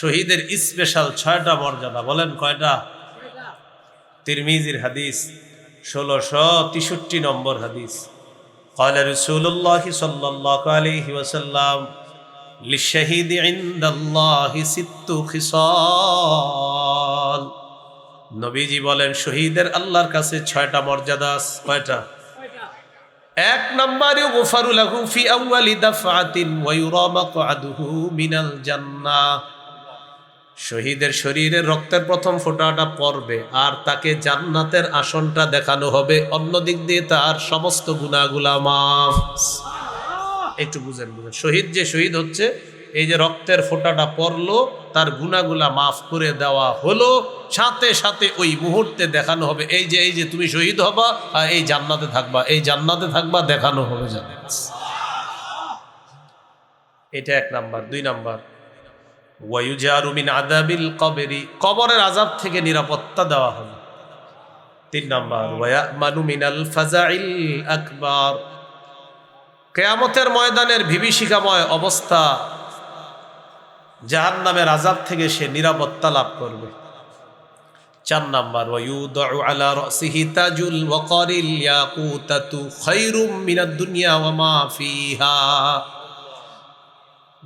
শহীদের স্পেশাল ছয়টা মর্যাদা বলেন কয়টা তিরমিজির হাদিস ষোলোশো তেষট্টি নম্বর হাদিস قال رسول الله صلى الله عليه وسلم للشهيد عند الله ست خصال নবীজি বলেন শহীদের আল্লাহর কাছে ছয়টা মর্যাদা আছে। কয়টা এক নম্বরে গোফারু লাহু ফি আউয়ালি দাফআতিন ওয়া ইউরা মাকআদুহু মিনাল জান্নাহ শহীদের শরীরে রক্তের প্রথম ফোঁটাটা পড়বে আর তাকে জান্নাতের আসনটা দেখানো হবে। অন্য দিক দিয়ে তার সমস্ত গুণাগুলা মাফ। একটু বুঝেন বুঝেন। শহীদ যে শহীদ হচ্ছে, এই যে রক্তের ফোঁটাটা পড়ল, তার গুণাগুলা মাফ করে দেওয়া হলো। সাথে সাথে ওই মুহূর্তে দেখানো হবে, এই যে এই যে তুমি শহীদ হবা, আর এই জান্নাতে থাকবা, এই জান্নাতে থাকবা, দেখানো হবে জান্নাত এটা এক নাম্বার। দুই নাম্বার। ওয়ায়ুজারু মিন আদাবিল কবেরি, কবরের আজাব থেকে নিরাপত্তা দেওয়া হবে তিন নাম্বার, ওয়ায়ামানু মিনাল ফাজাইল আকবার। কেয়ামতের ময়দানের বিভীষিকাময় অবস্থা জাহান নামের আজাব থেকে সে নিরাপত্তা লাভ করবে। চার নাম্বার আলা রাসিহি তাজুল ওয়াকারিল ইয়াকুতাতু খায়রুম মিনাদ দুনিয়া ওয়া মা ফিহা।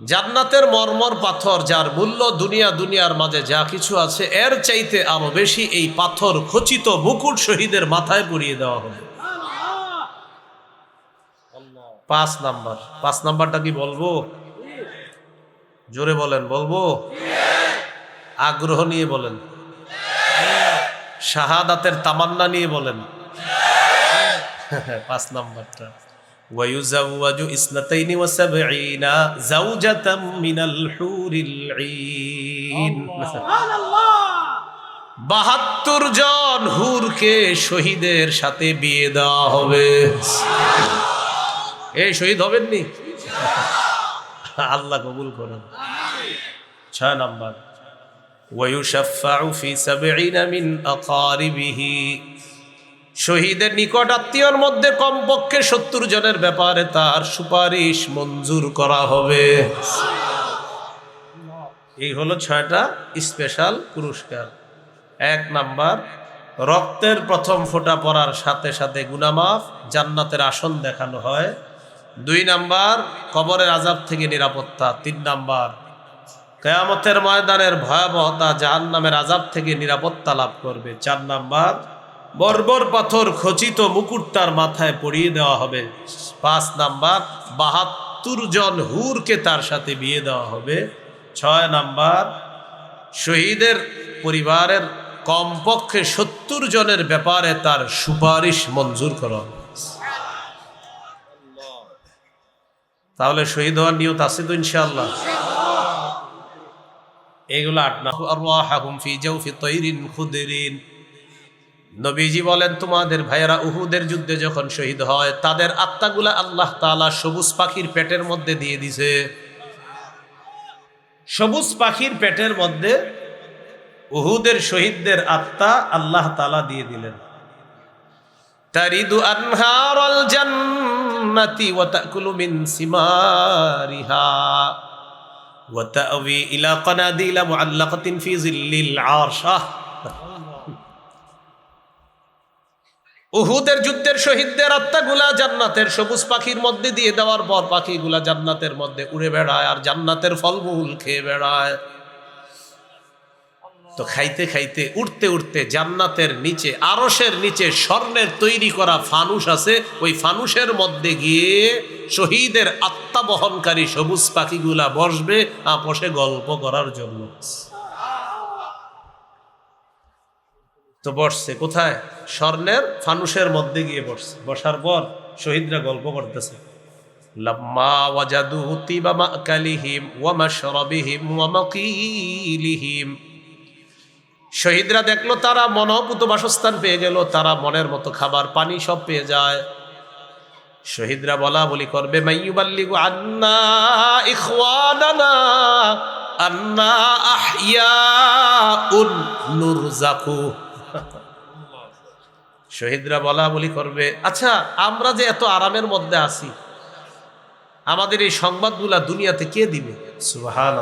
জান্নাতের মর্মর পাথর, যার মূল্য দুনিয়া দুনিয়ার মাঝে যা কিছু আছে, এর চাইতে আরও বেশি এই পাথর খচিত মুকুট শহীদের মাথায় পরিয়ে দেওয়া হবে। পাঁচ নাম্বার। পাঁচ নাম্বারটা কি বলব? জোরে বলেন, বলব? আগ্রহ নিয়ে বলেন। শাহাদাতের তামান্না নিয়ে বলেন। পাঁচ নাম্বারটা। ويزوج اثنتين وسبعين زوجة من الحور العين বাহাত্তর জন হুরকে শহীদের সাথে বিয়ে দেওয়া হবে এই শহীদ হবেননি আল্লাহ কবুল করেন ছয় নাম্বার ويشفع في سبعين من أقاربه শহীদের নিকট আত্মীয়র মধ্যে কমপক্ষে সত্তর জনের ব্যাপারে তার সুপারিশ মঞ্জুর করা হবে। এই হলো ছয়টা স্পেশাল পুরস্কার। এক নাম্বার, রক্তের প্রথম ফোঁটা পড়ার সাথে সাথে গুনামাফ, জান্নাতের আসন দেখানো হয়। দুই নাম্বার, কবরের আজাব থেকে নিরাপত্তা। তিন নাম্বার, কেয়ামতের ময়দানের ভয়াবহতা জাহান্নামের আজাব থেকে নিরাপত্তা লাভ করবে। চার নাম্বার বর্বর পাথর খচিত মুকুট তার মাথায় পরিয়ে দেওয়া হবে। পাঁচ নাম্বার, বাহাত্তর জন হুরকে তার সাথে বিয়ে দেওয়া হবে। ছয় নাম্বার, শহীদের পরিবারের কমপক্ষে সত্তর জনের ব্যাপারে তার সুপারিশ মঞ্জুর করা তাহলে শহীদ হওয়ার নিয়ত আছে তো ইনশাআল্লাহ? এগুলো আট না নবীজি বলেন, তোমাদের ভাইয়েরা উহুদের যুদ্ধে যখন শহীদ হয়, তাদের আত্মাগুলা আল্লাহ তালা সবুজ পাখির পেটের মধ্যে দিয়ে দিছে। সবুজ পাখির পেটের মধ্যে উহুদের শহীদদের আত্মা আল্লাহ তালা দিয়ে দিলেন। তারিদু আনহারাল উহুদের যুদ্ধের শহীদদের আত্মাগুলা জান্নাতের সবুজ পাখির মধ্যে দিয়ে দেওয়ার পর পাখিগুলা জান্নাতের মধ্যে উড়ে বেড়ায় আর জান্নাতের ফলমূল খেয়ে বেড়ায়। তো খাইতে খাইতে উঠতে উঠতে জান্নাতের নিচে আরসের নিচে স্বর্ণের তৈরি করা ফানুস আছে। ওই ফানুসের মধ্যে গিয়ে শহীদের আত্মা বহনকারী সবুজ পাখিগুলা বসবে আপসে গল্প করার জন্য। তো বসছে, কোথায়? স্বর্ণের ফানুসের মধ্যে গিয়ে বসছে। বসার পর শহীদরা গল্প করতেছে। তিবা মাকালিহিম ওয়া মাশরাবিহিম ওয়া মাকিলিহিম। শহীদরা দেখল তারা মনোপুত বাসস্থান পেয়ে গেল, তারা মনের মতো খাবার, পানি সব পেয়ে যায়। শহীদরা বলা বলি করবে মাইয়ুবাল্লিগু আন্না ইখওয়ানানা, আন্না আহইয়াউন নুরজাকু। শহীদরা বলা বলি করবে আচ্ছা আমরা যে এত আরামের মধ্যে আছি, আমাদের এই সংবাদগুলা দুনিয়াতে কে দিবে? সুবহান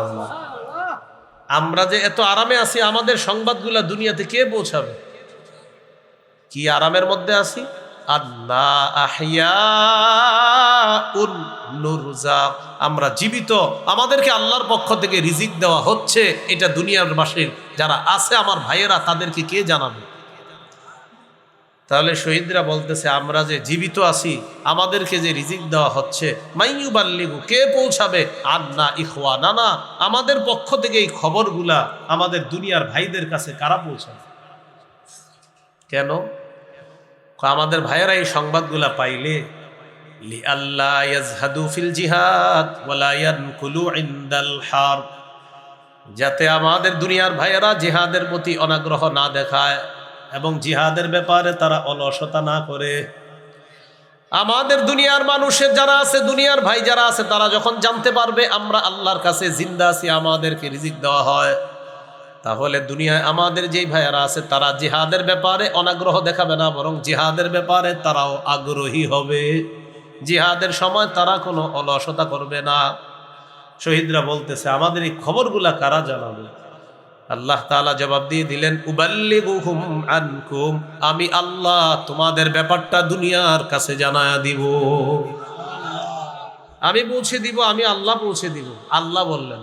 আমরা যে এত আরামে আছি, আমাদের সংবাদগুলা দুনিয়াতে কে পৌঁছাবে? কি আরামের মধ্যে আছি? আমরা জীবিত, আমাদেরকে আল্লাহর পক্ষ থেকে রিজিক দেওয়া হচ্ছে, এটা দুনিয়ার বাসীর যারা আছে, আমার ভাইয়েরা, তাদেরকে কে জানাবে? তাহলে শহীদরা বলতেছে, আমরা যে জীবিত আছি, আমাদেরকে যে রিজিক দেওয়া হচ্ছে মাইয়ু বাল্লিগু কে পৌঁছাবে? আর আন্না ইখওয়া না না আমাদের পক্ষ থেকে এই খবরগুলা আমাদের দুনিয়ার ভাইদের কাছে কারা পৌঁছাবে? কেন? আমাদের ভাইয়েরা এই সংবাদগুলা পাইলে আল্লাহ জিহাদ যাতে আমাদের দুনিয়ার ভাইয়েরা জিহাদের প্রতি অনাগ্রহ না দেখায়। এবং জিহাদের ব্যাপারে তারা অলসতা না করে। আমাদের দুনিয়ার মানুষের যারা আছে, দুনিয়ার ভাই যারা আছে, তারা যখন জানতে পারবে আমরা আল্লাহর কাছে জিন্দা আছি, আমাদেরকে রিজিক দেওয়া হয়, তাহলে দুনিয়ায় আমাদের যেই ভাইয়ারা আছে, তারা জিহাদের ব্যাপারে অনাগ্রহ দেখাবে না, বরং জিহাদের ব্যাপারে তারাও আগ্রহী হবে। জিহাদের সময় তারা কোনো অলসতা করবে না। শহীদরা বলতেছে, আমাদের এই খবরগুলা কারা জানাবে? আল্লাহ তাআলা জবাব দিয়ে দিলেন, উবাল্লিগুহুম আনকুম, আমি আল্লাহ তোমাদের ব্যাপারটা দুনিয়ার কাছে জানায়া দিব। আমি পৌঁছে দিব, আমি আল্লাহ পৌঁছে দিব। আল্লাহ বললেন।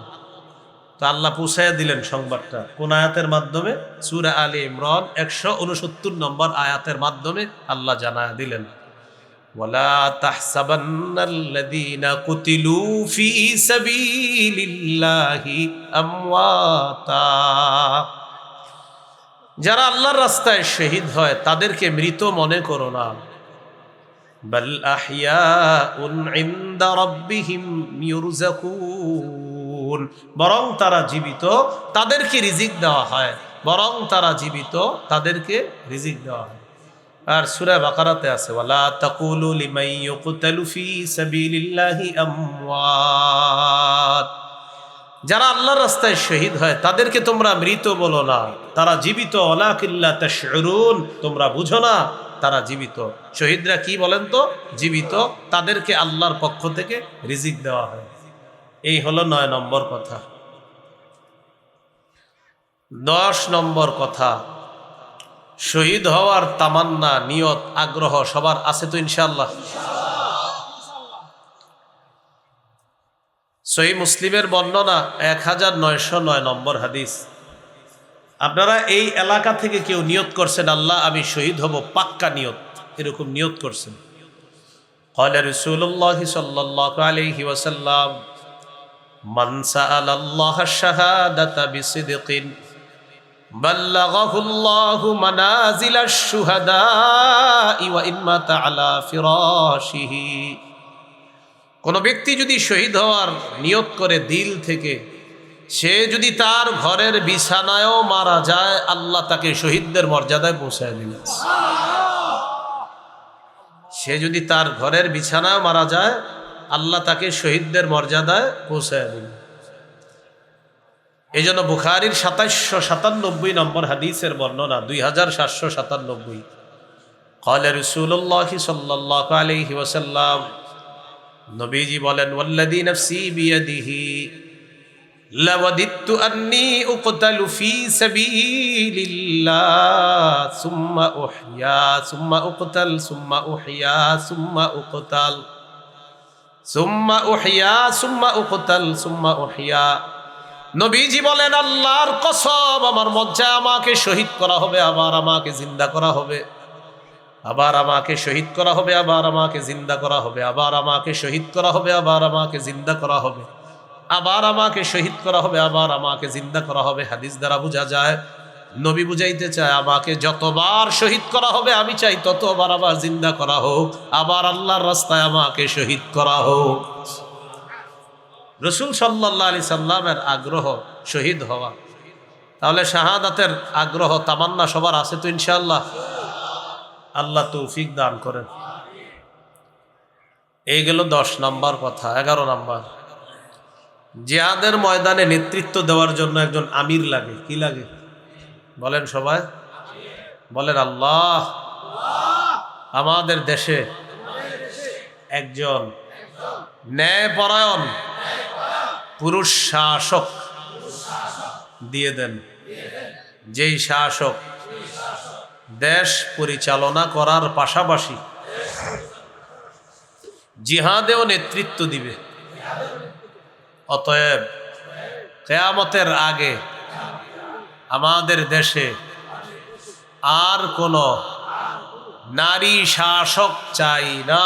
তো আল্লাহ পৌঁছাইয়া দিলেন সংবাদটা। কোন আয়াতের মাধ্যমে? সুরা আলী ইমরান একশো উনসত্তর নম্বর আয়াতের মাধ্যমে আল্লাহ জানায়া দিলেন। ولا تحسبن الذين قتلوا في سبيل الله أمواتا যারা আল্লাহর রাস্তায় শহীদ হয় তাদেরকে মৃত মনে করো না বাল আহইয়াউন ইনদা রাব্বিহিম ইউরজাকুন বরং তারা জীবিত তাদেরকে রিজিক দেওয়া হয় বরং তারা জীবিত তাদেরকে রিজিক দেওয়া হয় আর সুরা বাকারাতে আছে, ওয়ালা তাকুলু লিমাই ইউকতালু ফি সাবিলিল্লাহি আমওয়াত। যারা আল্লাহর রাস্তায় শহীদ হয়, তাদেরকে তোমরা মৃত বলো না। তারা জীবিত অলাকিল্লা তাশউরুন, তোমরা বুঝো না, তারা জীবিত। শহীদরা কি বলেন তো? জীবিত, তাদেরকে আল্লাহর পক্ষ থেকে রিজিক দেওয়া হয়। এই হলো নয় নম্বর কথা। দশ নম্বর কথা শহীদ হওয়ার তামান্না নিয়ত আগ্রহ সবার আছে তো ইনশাল্লাহ সহি মুসলিমের বর্ণনা এক হাজার নয়শো নয় নম্বর হাদিস আপনারা এই এলাকা থেকে কেউ নিয়ত করছেন আল্লাহ আমি শহীদ হব পাক্কা নিয়ত এরকম নিয়ত করছেন قال رسول الله صلى الله عليه وسلم من سأل الله الشهادة بصدق بلغه الله منازل الشهداء وإن مات على فراشه কোন ব্যক্তি যদি শহীদ হওয়ার নিয়ত করে দিল থেকে সে যদি তার ঘরের বিছানায়ও মারা যায় আল্লাহ তাকে শহীদদের মর্যাদায় পৌঁছায় দিলেন সে যদি তার ঘরের বিছানায় মারা যায় আল্লাহ তাকে শহীদদের মর্যাদায় পৌঁছায় দিলেন এই জন্য বুখারির সাতাইশশো সাতানব্বই নম্বর হাদিসের বর্ণনা দুই হাজার সাতশো সাতানব্বই قال رسول الله صلى الله عليه وسلم নবীজি বলেন ওয়াল্লাযী নাফসি বিয়াদিহি লাওয়াদিতু আন্নী উকতালু ফি সাবিলিল্লাহ সুম্মা উহইয়া সুম্মা উকতাল সুম্মা উহইয়া সুম্মা উকতাল সুম্মা উহইয়া সুম্মা উকতাল সুম্মা উহইয়া নবীজি বলেন, আল্লাহর কসম, আমার মজ্জা আমাকে শহীদ করা হবে, আবার আমাকে জিন্দা করা হবে। আবার আমাকে শহীদ করা হবে, আবার আমাকে জিন্দা করা হবে। আবার আমাকে শহীদ করা হবে, আবার আমাকে জিন্দা করা হবে। আবার আমাকে শহীদ করা হবে, আবার আমাকে জিন্দা করা হবে। হাদিস দ্বারা বোঝা যায়, নবী বুঝাইতে চায়, আমাকে যতবার শহীদ করা হবে, আমি চাই ততবার আবার জিন্দা করা হোক। আবার আল্লাহর রাস্তায় আমাকে শহীদ করা হোক। রসুল সাল্লাহ আলি সাল্লামের আগ্রহ শহীদ হওয়া। তাহলে শাহাদাতের আগ্রহ, তামান্না সবার আছে তো ইনশাল্লাহ আল্লাহ তৌফিক দান করেন। এই গেল দশ নম্বর কথা, এগারো নম্বর। জিহাদের ময়দানে নেতৃত্ব দেওয়ার জন্য একজন আমির লাগে। কি লাগে? বলেন সবাই। বলেন আল্লাহ। আমাদের দেশে একজন ন্যায়পরায়ণ পুরুষ শাসক দিয়ে দেন। যেই শাসক দেশ পরিচালনা করার পাশাপাশি জিহাদেও নেতৃত্ব দিবে। অতএব কেয়ামতের আগে আমাদের দেশে আর কোনো নারী শাসক চাই না।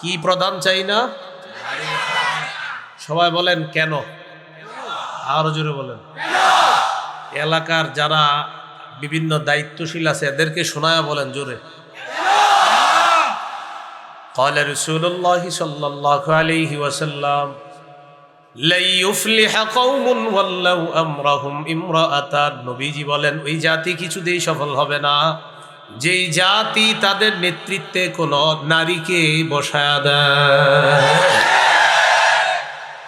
কি প্রধান চাই না সবাই বলেন কেন আরো জোরে বলেন এলাকার যারা বিভিন্ন দায়িত্বশীল আছে এদেরকে শোনায়া বলেন জোরে قال رسول الله صلى الله عليه وسلم নবীজি বলেন, ওই জাতি কিছুতেই সফল হবে না। যেই জাতি তাদের নেতৃত্বে কোন নারীকে বসায়া দেয়।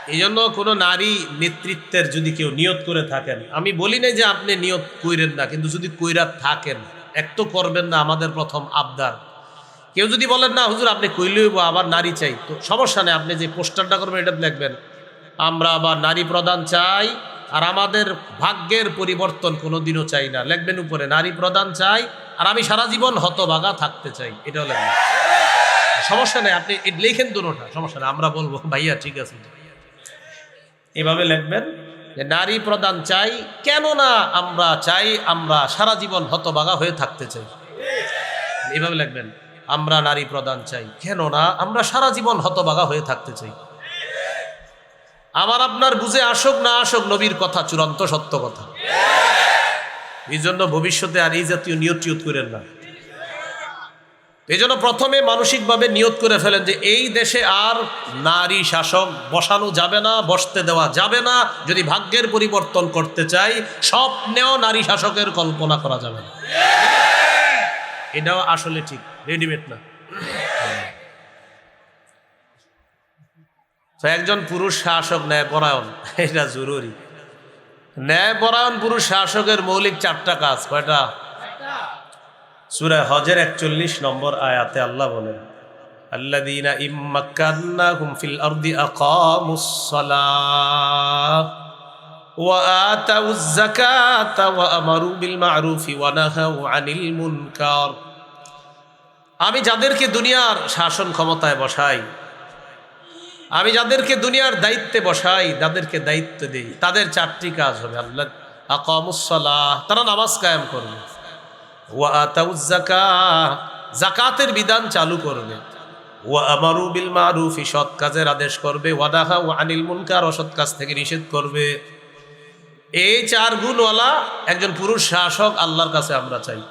এই জন্য কোনো নারী নেতৃত্বের যদি কেউ নিয়ত করে থাকেন, আমি বলি না যে আপনি নিয়ত কইরেন না, কিন্তু যদি কইরা থাকেন, এক তো করবেন না, আমাদের প্রথম আবদার। কেউ যদি বলেন, না, হুজুর, আপনি কইলেই আবার নারী চাই। তো সমস্যা নেই, আপনি যে পোস্টারটা করবেন, এটা লিখবেন। আমরা আবার নারী প্রধান চাই, আর আমাদের ভাগ্যের পরিবর্তন কোনোদিনও চাই না। লেখবেন উপরে, নারী প্রধান চাই, আর আমি সারা জীবন হতবাগা থাকতে চাই। এটাও লিখবেন। সমস্যা নেই, আপনি লিখেন দুটোটা, সমস্যা নেই, আমরা বলব, ভাইয়া, ঠিক আছে। এভাবে লিখবেন, যে নারী প্রদান চাই, কেননা আমরা চাই, আমরা সারা জীবন হতবাগা হয়ে থাকতে চাই। এভাবে লিখবেন, আমরা নারী প্রদান চাই। কেননা আমরা সারা জীবন হতবাগা হয়ে থাকতে চাই। আমার আপনার বুঝে আসুক না আসুক, নবীর কথা চূড়ান্ত সত্য কথা। এই জন্য ভবিষ্যতে আর এই জাতীয় নিয়ত টিয়ত করেন না। এই জন্য প্রথমে মানসিকভাবে নিয়ত করে ফেলেন যে এই দেশে আর নারী শাসক বসানো যাবে না, বসতে দেওয়া যাবে না। যদি ভাগ্যের পরিবর্তন করতে চাই, স্বপ্নেও নারী শাসকের কল্পনা করা যাবে না। এটাও আসলে ঠিক, রেডিমেড না। তো একজন পুরুষ শাসক ন্যায়পরায়ণ এটা জরুরি ন্যায়পরায়ণ পুরুষ শাসকের মৌলিক চারটা কাজ কয়টা সুরা হজের একচল্লিশ নম্বর আয়াতে আল্লাহ বলেন الذين إن مكناهم في الأرض أقاموا الصلاة وآتوا الزكاة وأمروا بالمعروف ونهوا عن المنكر আমি যাদেরকে দুনিয়ার শাসন ক্ষমতায় বসাই আমি যাদেরকে দুনিয়ার দায়িত্বে বসাই, তাদেরকে দায়িত্ব দিই। তাদের চারটি কাজ হবে। আল্লাহ আকামুসলাহ তারা নামাজ কায়েম করবে। ওয়া আতাউজ জাকাতের বিধান চালু করবে। ওয়া আমারু বিল কাজের আদেশ করবে। ওয়াদাহা ওয়া আনিল মুনকার, অসৎ কাজ থেকে নিষেধ করবে। এই চার গুণওয়ালা একজন পুরুষ শাসক আল্লাহর কাছে আমরা চাই।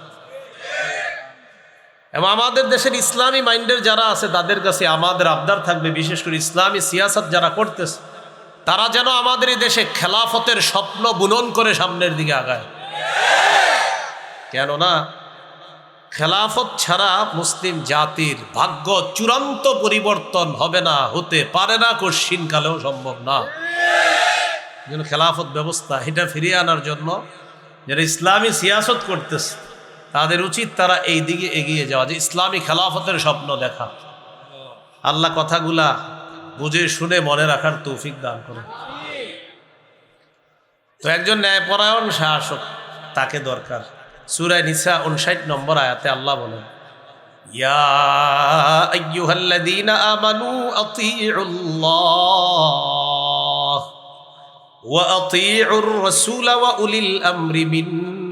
এবং আমাদের দেশের ইসলামী মাইন্ডের যারা আছে, তাদের কাছে আমাদের আবদার থাকবে, বিশেষ করে ইসলামী সিয়াসত যারা করতেছে, তারা যেন আমাদের এই দেশে খেলাফতের স্বপ্ন বুনন করে সামনের দিকে আগায়। কেননা, খেলাফত ছাড়া মুসলিম জাতির ভাগ্য চূড়ান্ত পরিবর্তন হবে না, হতে পারে না কশিন কালেও সম্ভব না। যেন খেলাফত ব্যবস্থা, এটা ফিরিয়ে আনার জন্য যারা ইসলামী সিয়াসত করতেছে তাদের উচিত তারা এই দিকে এগিয়ে যাওয়া, যে ইসলামী খেলাফতের স্বপ্ন দেখা। আল্লাহ কথাগুলা বুঝে শুনে মনে রাখার তৌফিক দান করে তো একজন ন্যায়পরায়ণ শাসক তাকে দরকার। সুরায় নিসা উনষাট নম্বর আয়াতে আল্লাহ বলেন ওয়া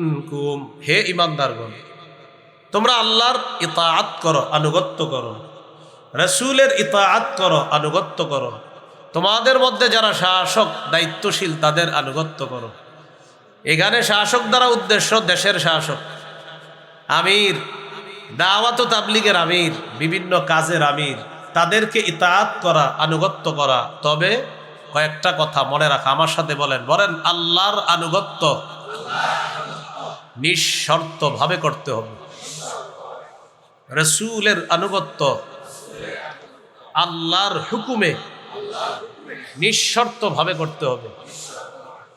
মিনকুম হে ঈমানদারগণ তোমরা আল্লাহর ইতাআত করো, আনুগত্য করো। রসুলের ইতাআত করো, আনুগত্য করো। তোমাদের মধ্যে যারা শাসক, দায়িত্বশীল, তাদের আনুগত্য করো। এখানে শাসক দ্বারা উদ্দেশ্য দেশের শাসক। আমির, দাওয়াত তাবলিগের আমির, বিভিন্ন কাজের আমির। তাদেরকে ইতাআত করা, আনুগত্য করা। তবে কয়েকটা কথা মনে রাখা, আমার সাথে বলেন। বলেন, আল্লাহর আনুগত্য। নিঃশর্ত ভাবে করতে হবে। রসুলের আনুগত্য আল্লাহর হুকুমে নিঃশর্ত ভাবে করতে হবে।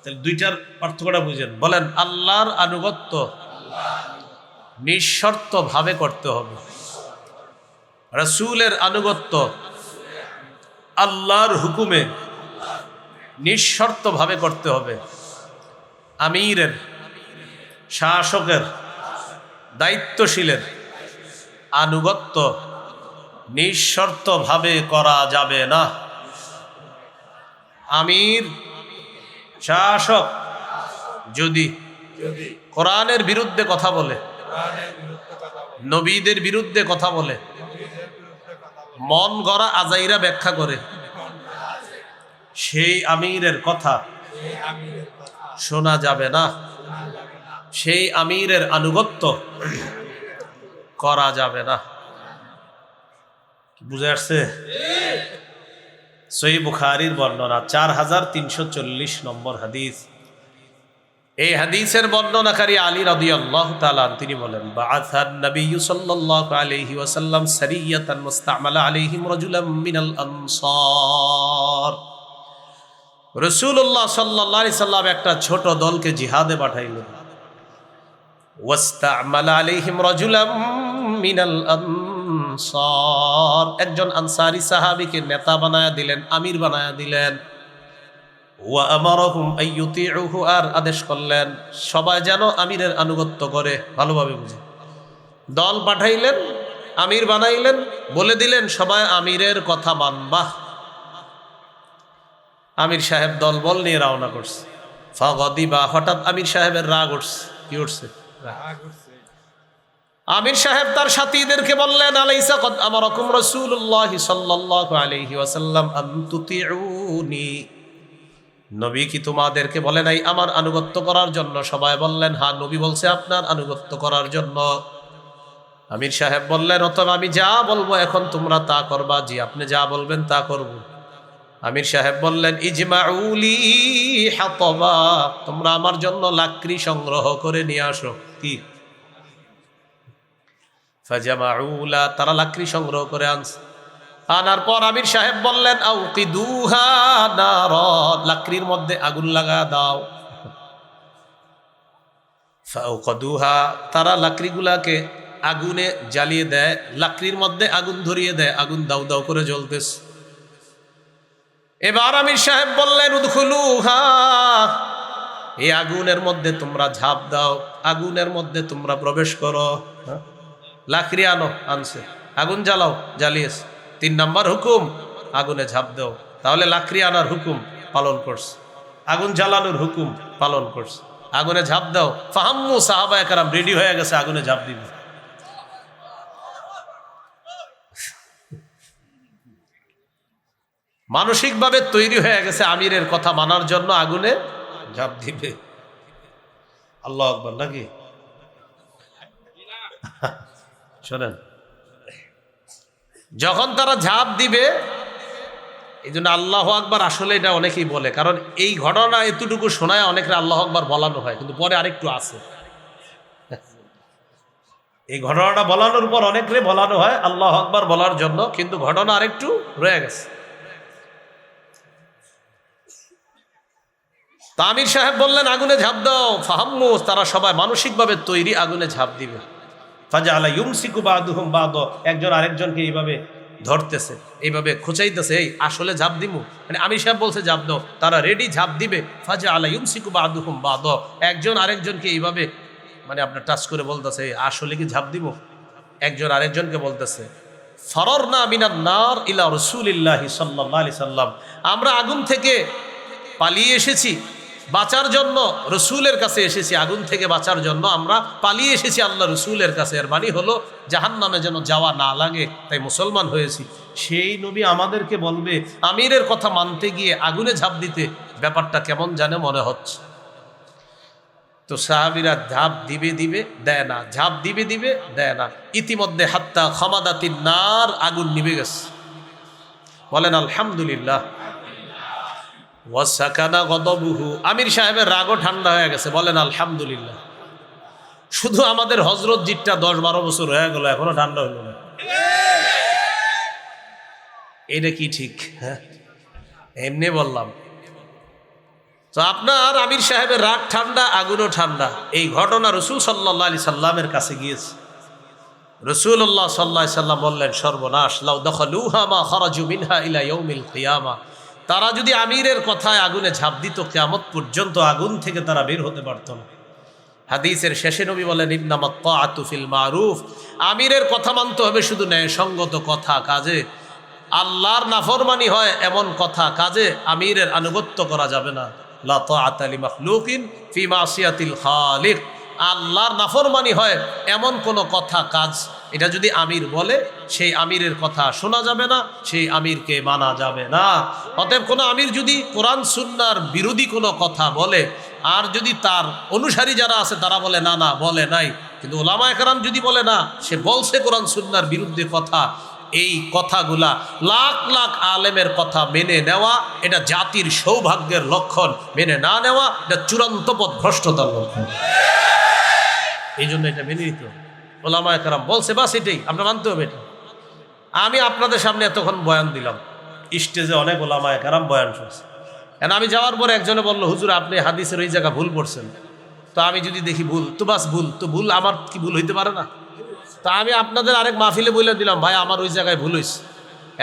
তাহলে দুইটার পার্থক্যটা বুঝেন। বলেন, আল্লাহর আনুগত্য নিঃশর্ত ভাবে করতে হবে। রসুলের আনুগত্য আল্লাহর হুকুমে নিঃশর্ত ভাবে করতে হবে। আমিরের শাসকের, দায়িত্বশীলের আনুগত্য নিঃশর্তভাবে করা যাবে না। আমির, শাসক যদি কোরআনের বিরুদ্ধে কথা বলে, নবীদের বিরুদ্ধে কথা বলে, মন গড়া আজাইরা ব্যাখ্যা করে, সেই আমিরের কথা শোনা যাবে না। সেই আমিরের আনুগত্য করা যাবে না। বুঝে আসছে? সই বুখারির বর্ণনা, চার হাজার তিনশো চল্লিশ নম্বর হাদিস। এই হাদিসের বর্ণনাকারী আলী রদি আল্লাহ তালান তিনি বলেন বাআথান নবী সাল্লাল্লাহু আলাইহি ওয়াসাল্লাম সারিয়াতান মুস্তামালা আলাইহিম রাজুলাম মিনাল আনসার। রাসূলুল্লাহ সাল্লাল্লাহু আলাইহি সাল্লাম একটা ছোট দলকে জিহাদে পাঠাইলেন ওয়াস্তামালা আলাইহিম রাজুলাম মিনাল আনসার একজন আনসারী সাহাবীকে নেতা বানায়া দিলেন, আমির বানায়া দিলেন। আর আদেশ করলেন, সবাই যেন আমিরের আনুগত্য করে। ভালোভাবে বুঝে। দল পাঠাইলেন, আমির বানাইলেন, বলে দিলেন, সবাই আমিরের কথা মানবা। আমির সাহেব দল বল নিয়ে রওনা করছে। ফাগদিবা, হঠাৎ আমির সাহেবের রাগ উঠছে, কি উঠছে? আমির সাহেব তার সাথীদেরকে বললেন, আলাইসা কদ আমারকুম রাসূলুল্লাহি সাল্লাল্লাহু আলাইহি ওয়াসাল্লাম নবী কি তোমাদেরকে বলে নাই আমার আনুগত্য করার জন্য? সবাই বললেন হ্যাঁ নবী বলছে আপনার আনুগত্য করার জন্য। আমির সাহেব বললেন অথবা আমি যা বলব এখন তোমরা তা করবা। জি, আপনি যা বলবেন তা করব। আমির সাহেব বললেন, ইজমাউলি হাতবা, তোমরা আমার জন্য লাকড়ি সংগ্রহ করে নিয়ে আসো। কি? ফাজামাউলা, তারা লাকড়ি সংগ্রহ করে আনছে। আনার পর আমির সাহেব বললেন আউকিদুহা নার, লাকড়ির মধ্যে আগুন লাগা দাও। ফাউকদুহা, তারা লাকড়িগুলাকে আগুনে জ্বালিয়ে দেয়, লাকড়ির মধ্যে আগুন ধরিয়ে দেয়, আগুন দাউ দাউ করে জ্বলতেছে। এবার আমির সাহেব বললেন, উদখুলুহা, এই আগুনের মধ্যে তোমরা ঝাঁপ দাও, আগুনের মধ্যে তোমরা প্রবেশ করো। হ্যাঁ? লাকড়ি আনো, আনছে। আগুন জ্বালাও, জ্বালিয়েছে। তিন নাম্বার হুকুম, আগুনে ঝাঁপ দাও। তাহলে লাকড়ি আনার হুকুম পালন করছে। আগুন জ্বালানোর হুকুম পালন করছে। আগুনে ঝাঁপ দাও। ফাহাম্মু সাহাবা একরাম রেডি হয়ে গেছে, আগুনে ঝাঁপ দিবে। মানসিকভাবে তৈরি হয়ে গেছে আমিরের কথা মানার জন্য আগুনে ঝাঁপ দিবে। আল্লাহ আকবর নাকি? শোনেন, যখন তারা ঝাঁপ দিবে, এই জন্য আল্লাহ আকবার আসলে এটা অনেকেই বলে, কারণ এই ঘটনা এতটুকু শোনায় অনেকের আল্লাহ আকবার বলানো হয়, কিন্তু পরে আরেকটু আছে। এই ঘটনাটা বলানোর পর অনেকরে বলানো হয় আল্লাহ আকবার বলার জন্য, কিন্তু ঘটনা আরেকটু রয়ে গেছে। তামির সাহেব বললেন, আগুনে ঝাঁপ দাও। ফাহাম্মু তারা সবাই মানসিকভাবে তৈরি আগুনে ঝাঁপ দিবে। ফাজা আলা ইউমসিকু বাদুহুম বাদ, একজন আরেকজনকে এইভাবে ধরতেছে, এইভাবে খোঁচাইতেছে, এই, আসলে ঝাঁপ দিমু? মানে আমি সাহেব বলছে, ঝাঁপ দাও। তারা রেডি ঝাঁপ দিবে। ফাজা আলা ইউমসিকু বাদুহুম বাদ, একজন আরেকজনকে এইভাবে মানে আপনার টাচ করে বলতেছে, "এই, আসলে কি ঝাঁপ দিব একজন আরেকজনকে বলতেছে ফরর না মিনার নার ইলা রসুলিল্লাহি সাল্লাহ আলি সাল্লাম। আমরা আগুন থেকে পালিয়ে এসেছি। বাঁচার জন্য রসুলের কাছে এসেছি, আগুন থেকে বাঁচার জন্য আমরা পালিয়ে এসেছি আল্লাহ রসুলের কাছে। এর মানে হলো জাহান নামে যেন যাওয়া না লাগে, তাই মুসলমান হয়েছি। সেই নবী আমাদেরকে বলবে, আমিরের কথা মানতে গিয়ে আগুনে ঝাঁপ দিতে, ব্যাপারটা কেমন জানে মনে হচ্ছে। তো সাহাবিরা ঝাঁপ দিবে দিবে, দেয় না। ঝাঁপ দিবে দিবে, দেয় না। ইতিমধ্যে হাত্তা ক্ষমাদাতির নার, আগুন নিবে গেছে। বলেন, আলহামদুলিল্লাহ। ওয়াসাকানা গদবুহু। আমির সাহেবের রাগও ঠান্ডা হয়ে গেছে, বলেন আলহামদুলিল্লাহ। শুধু আমাদের হজরত জিটটা দশ বারো বছর হয়ে গেল, এখনও ঠান্ডা হইল না। এটা কি ঠিক? হ্যাঁ এমনি বললাম। তো আপনার আমির সাহেবের রাগ ঠান্ডা, আগুনও ঠান্ডা। এই ঘটনা রসুল সাল্লাহ আলি সাল্লামের কাছে গিয়েছে। রসুল্লাহ সাল্লাহ সাল্লাম বললেন, সর্বনাশ, লাউ দখলুহামা খরাজু মিনহা ইলা কিয়ামা। তারা যদি আমিরের কথায় আগুনে ঝাঁপ দিত, কেয়ামত পর্যন্ত আগুন থেকে তারা বের হতে পারত না। হাদিসের শেষে নবী বলেন ইন্নামাত তাআতুফিল মারুফ। আমিরের কথা মানতে হবে শুধু ন্যায়সঙ্গত কথা, কাজে আল্লাহর নাফরমানি হয় এমন কথা, কাজে আমিরের আনুগত্য করা যাবে না। লা তাআতা লি মাখলুকিন ফি মাসিয়াতিল খালিক। আল্লাহর নাফরমানি হয় এমন কোনো কথা, কাজ এটা যদি আমির বলে, সেই আমিরের কথা শোনা যাবে না, সেই আমিরকে মানা যাবে না। অতএব কোনো আমির যদি কোরআন, সুন্নার বিরোধী কোনো কথা বলে, আর যদি তার অনুসারী যারা আছে তারা বলে, না না, বলে নাই। কিন্তু ওলামা একরাম যদি বলে, না, সে বলছে কোরআন, সুন্নার বিরুদ্ধে কথা। এই কথাগুলা লাখ লাখ আলেমের কথা মেনে নেওয়া, এটা জাতির সৌভাগ্যের লক্ষণ। মেনে না নেওয়া, এটা চূড়ান্ত পথ ভ্রষ্টতার লক্ষণ। এই জন্য এটা মেনে নিতে। ওলামা একরাম বলছে বাস এটাই আপনার মানতে হবে এটা। আমি আপনাদের সামনে এতক্ষণ বয়ান দিলাম। স্টেজে অনেক ওলামা একরাম বয়ান শুনছে। এখন আমি যাওয়ার পরে একজনে বলল হুজুর আপনি হাদিসের ওই জায়গা ভুল পড়ছেন। তো আমি যদি দেখি ভুল তো বাস ভুল তো ভুল আমার কি ভুল হইতে পারে না? তা আমি আপনাদের আরেক মাহফিলে বলে দিলাম ভাই আমার ওই জায়গায় ভুল হয়েছে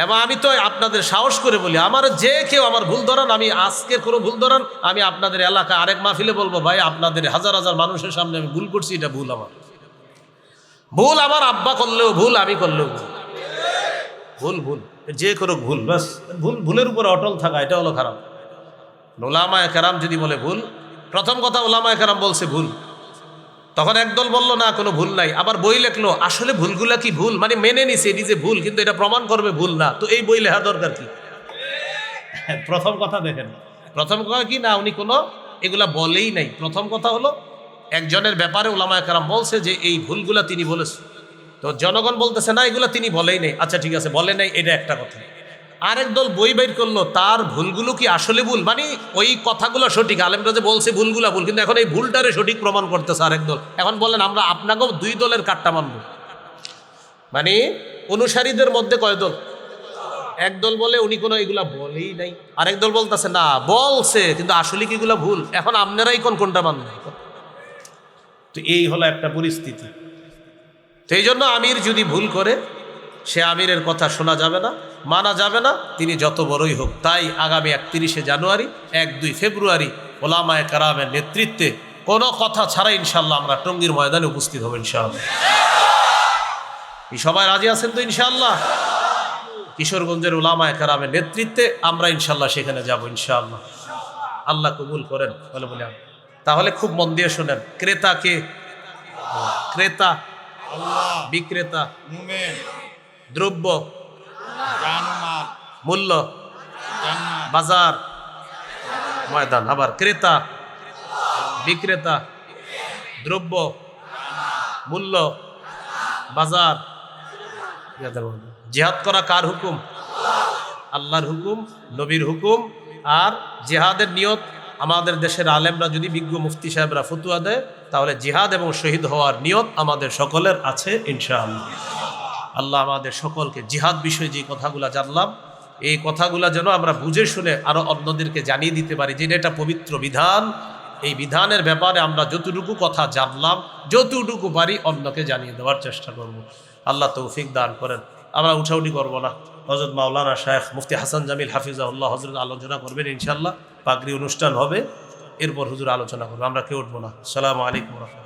এবং আমি তো আপনাদের সাহস করে বলি আমার যে কেউ আমার ভুল ধরান আমি আজকের কোনো ভুল ধরান আমি আপনাদের এলাকা আরেক মাহফিলে বলব ভাই আপনাদের হাজার হাজার মানুষের সামনে আমি ভুল করছি এটা ভুল আমার। ভুল আমার আব্বা করলেও ভুল আমি করলেও ভুল। ভুল ভুল। যে করুক ভুল ব্যাস। ভুল ভুলের উপরে অটল থাকা এটা হলো খারাপ। ওলামা কেরাম যদি বলে ভুল প্রথম কথা ওলামা কেরাম বলছে ভুল। তখন একদল বলল না কোনো ভুল নাই। আবার বই লেখলো আসলে ভুলগুলা কি ভুল? মানে মেনে নিছে এটি যে ভুল কিন্তু এটা প্রমাণ করবে ভুল না। তো এই বই লেখা দরকার কি? প্রথম কথা দেখেন। প্রথম কথা কি? না উনি কোনো এগুলা বলেই নাই। প্রথম কথা হলো একজনের ব্যাপারে ওলামা কারাম বলছে যে এই ভুলগুলা তিনি বলেছে। তো জনগণ বলতেছে, না, এগুলা তিনি বলেই নেই। আচ্ছা ঠিক আছে, বলে নাই, এটা একটা কথা। আরেক দল বই বের করল, তার ভুলগুলো কি আসলে ভুল? মানে ওই কথাগুলো সঠিক, আলেমরা যে বলছে ভুলগুলা ভুল, কিন্তু এখন এই ভুলটারে সঠিক প্রমাণ করতেছে আরেক দল। এখন বলেন, আমরা আপনাকেও দুই দলের কাটটা মানব। মানে অনুসারীদের মধ্যে কয় দল? একদল বলে, উনি কোনো এগুলা বলেই নাই। আরেক দল বলতেছে, না, বলছে, কিন্তু আসলে কি এগুলা ভুল? এখন আপনারাই কোন, কোনটা মানবেন? তো এই হলো একটা পরিস্থিতি। তো এই জন্য আমির যদি ভুল করে, সে আমিরের কথা শোনা যাবে না, মানা যাবে না, তিনি যত বড়ই হোক, তাই আগামী একত্রিশে জানুয়ারি, এক দুই ফেব্রুয়ারি ওলামায় কারামের নেতৃত্বে কোনো কথা ছাড়া ইনশাল্লাহ আমরা টঙ্গীর ময়দানে উপস্থিত হব ইনশাআল্লাহ। এই সবাই রাজি আছেন তো ইনশাআল্লাহ? কিশোরগঞ্জের ওলামায় কারামের নেতৃত্বে আমরা ইনশাল্লাহ সেখানে যাব ইনশাআল্লাহ। আল্লাহ কবুল করেন, বলে বলে। তাহলে খুব মন দিয়ে শোনেন। ক্রেতা কে? ক্রেতা। আল্লাহ বিক্রেতা দ্রব্য। মূল্য। বাজার। ময়দান। আবার ক্রেতা। বিক্রেতা। দ্রব্য। মূল্য। বাজার। জেহাদ করা কার হুকুম? আল্লাহর হুকুম নবীর হুকুম আর জেহাদের নিয়ত আমাদের দেশের আলেমরা যদি বিজ্ঞ মুফতি সাহেবরা ফতুয়া দেয়, তাহলে জিহাদ এবং শহীদ হওয়ার নিয়ত আমাদের সকলের আছে, ইনশাআল্লাহ। আল্লাহ আমাদের সকলকে জিহাদ বিষয়ে যে কথাগুলো জানলাম, এই কথাগুলো যেন আমরা বুঝে শুনে আরও অন্যদেরকে জানিয়ে দিতে পারি, যে এটা পবিত্র বিধান। এই বিধানের ব্যাপারে আমরা যতটুকু কথা জানলাম, যতটুকু পারি অন্যকে জানিয়ে দেওয়ার চেষ্টা করব। আল্লাহ তৌফিক দান করেন। আমরা উঠাউঠি করব না। হজরত মাওলানা শাহ মুফতি হাসান জামিল হাফিজাউল্লাহ হজরত আলোচনা করবেন ইনশাল্লাহ পাগড়ি অনুষ্ঠান হবে। এরপর হুজুর আলোচনা করব। আমরা কেউ উঠবো না? সালামু আলাইকুম রহমতুল্লাহ।